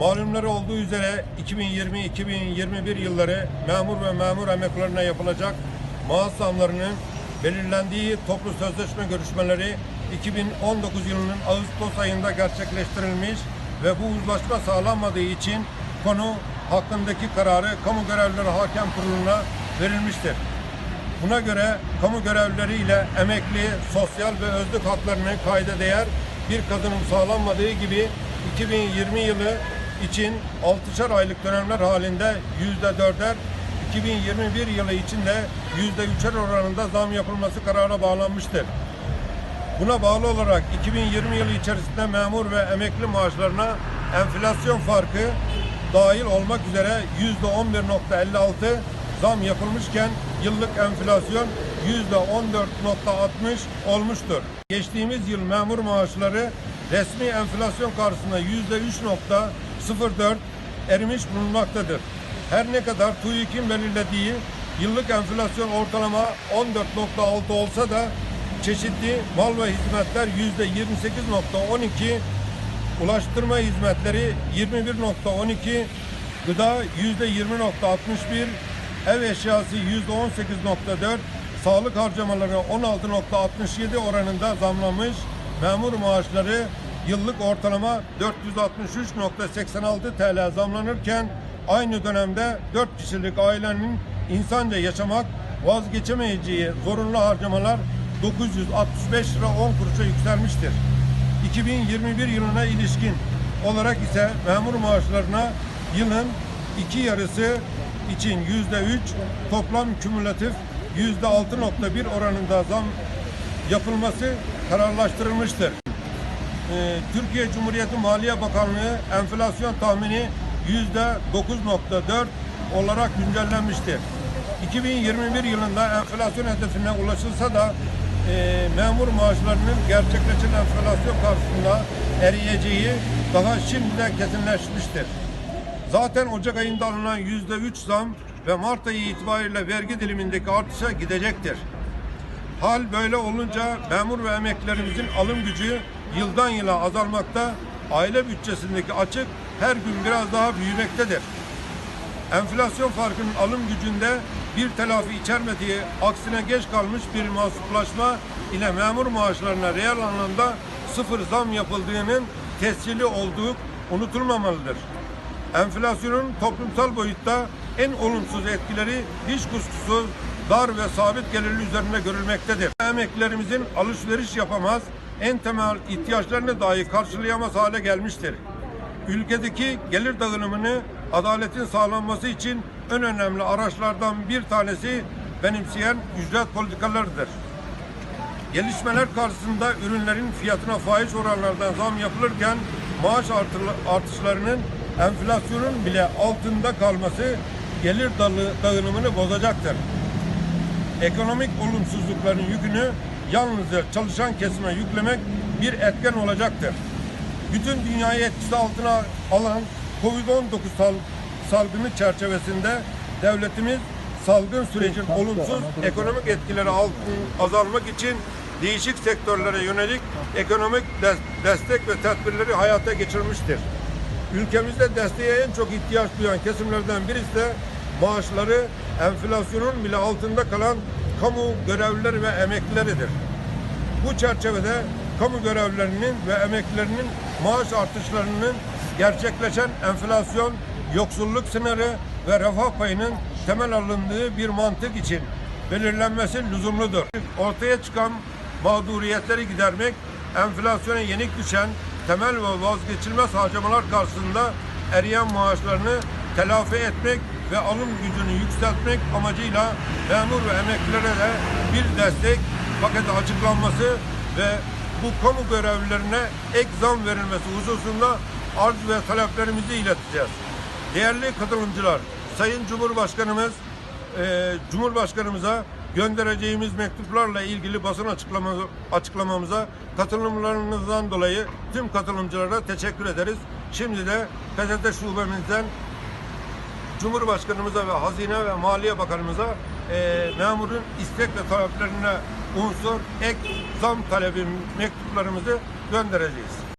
Malumları olduğu üzere 2020-2021 yılları memur ve memur emeklilerine yapılacak maaş zamlarının belirlendiği toplu sözleşme görüşmeleri 2019 yılının Ağustos ayında gerçekleştirilmiş ve bu uzlaşma sağlanmadığı için konu hakkındaki kararı Kamu Görevlileri Hakem Kurulu'na verilmiştir. Buna göre kamu görevlileri ile emekli, sosyal ve özlük haklarının kayda değer bir kazanım sağlanmadığı gibi 2020 yılı için 6'şar aylık dönemler halinde %4'er, 2021 yılı için de %3'er oranında zam yapılması karara bağlanmıştır. Buna bağlı olarak 2020 yılı içerisinde memur ve emekli maaşlarına enflasyon farkı dahil olmak üzere %11.56 zam yapılmışken yıllık enflasyon %14.60 olmuştur. Geçtiğimiz yıl memur maaşları resmi enflasyon karşısında %3.04 erimiş bulunmaktadır. Her ne kadar TÜİK'in belirlediği yıllık enflasyon ortalama 14.6 olsa da çeşitli mal ve hizmetler %28.12, ulaştırma hizmetleri 21.12, gıda %20.61, ev eşyası %18.4, sağlık harcamaları 16.67 oranında zamlanmış, memur maaşları yıllık ortalama 463.86 TL zamlanırken aynı dönemde 4 kişilik ailenin insanca yaşamak vazgeçemeyeceği zorunlu harcamalar 965 lira 10 kuruşa yükselmiştir. 2021 yılına ilişkin olarak ise memur maaşlarına yılın iki yarısı için yüzde üç toplam kümülatif yüzde altı nokta bir oranında zam yapılması kararlaştırılmıştır. Ee, Türkiye Cumhuriyeti Maliye Bakanlığı enflasyon tahmini yüzde 9.4 olarak güncellenmiştir. 2021 yılında enflasyon hedefine ulaşılsa da e, memur maaşlarının gerçekleşen enflasyon karşısında eriyeceği daha şimdiden kesinleşmiştir. Zaten Ocak ayında alınan yüzde üç zam ve Mart ayı itibariyle vergi dilimindeki artışa gidecektir. Hal böyle olunca memur ve emeklilerimizin alım gücü yıldan yıla azalmakta, aile bütçesindeki açık her gün biraz daha büyümektedir. Enflasyon farkının alım gücünde bir telafi içermediği, aksine geç kalmış bir mahsuplaşma ile memur maaşlarına reel anlamda sıfır zam yapıldığının tescili olduğu unutulmamalıdır. Enflasyonun toplumsal boyutta en olumsuz etkileri hiç kuşkusuz dar ve sabit gelirli üzerinde görülmektedir. Emeklilerimizin alışveriş yapamaz, en temel ihtiyaçlarını dahi karşılayamaz hale gelmiştir. Ülkedeki gelir dağılımını adaletin sağlanması için en önemli araçlardan bir tanesi benimseyen ücret politikalarıdır. Gelişmeler karşısında ürünlerin fiyatına faiz oranlardan zam yapılırken maaş artı- artışlarının enflasyonun bile altında kalması gelir dağılımını bozacaktır. Ekonomik olumsuzlukların yükünü yalnızca çalışan kesime yüklemek bir etken olacaktır. Bütün dünyayı etkisi altına alan Covid-19 sal- salgını çerçevesinde devletimiz salgın sürecin olumsuz ekonomik etkileri altın azalmak için değişik sektörlere yönelik ekonomik des- destek ve tedbirleri hayata geçirmiştir. Ülkemizde desteğe en çok ihtiyaç duyan kesimlerden birisi de maaşları enflasyonun bile altında kalan kamu görevlileri ve emeklileridir. Bu çerçevede kamu görevlilerinin ve emeklilerinin maaş artışlarının gerçekleşen enflasyon, yoksulluk sınırı ve refah payının temel alındığı bir mantık için belirlenmesi lüzumludur. Ortaya çıkan mağduriyetleri gidermek, enflasyona yenik düşen temel ve vazgeçilmez harcamalar karşısında eriyen maaşlarını telafi etmek ve alım gücünü yükseltmek amacıyla memur ve emeklilere de bir destek paketi açıklanması ve bu kamu görevlilerine ek zam verilmesi hususunda arz ve taleplerimizi ileteceğiz. Değerli katılımcılar, Sayın Cumhurbaşkanımız, e, Cumhurbaşkanımıza göndereceğimiz mektuplarla ilgili basın açıklama, açıklamamıza katılımlarınızdan dolayı tüm katılımcılara teşekkür ederiz. Şimdi de PTT şubemizden Cumhurbaşkanımıza ve Hazine ve Maliye Bakanımıza e, memurun istek ve taleplerine unsur ek zam talebi mektuplarımızı göndereceğiz.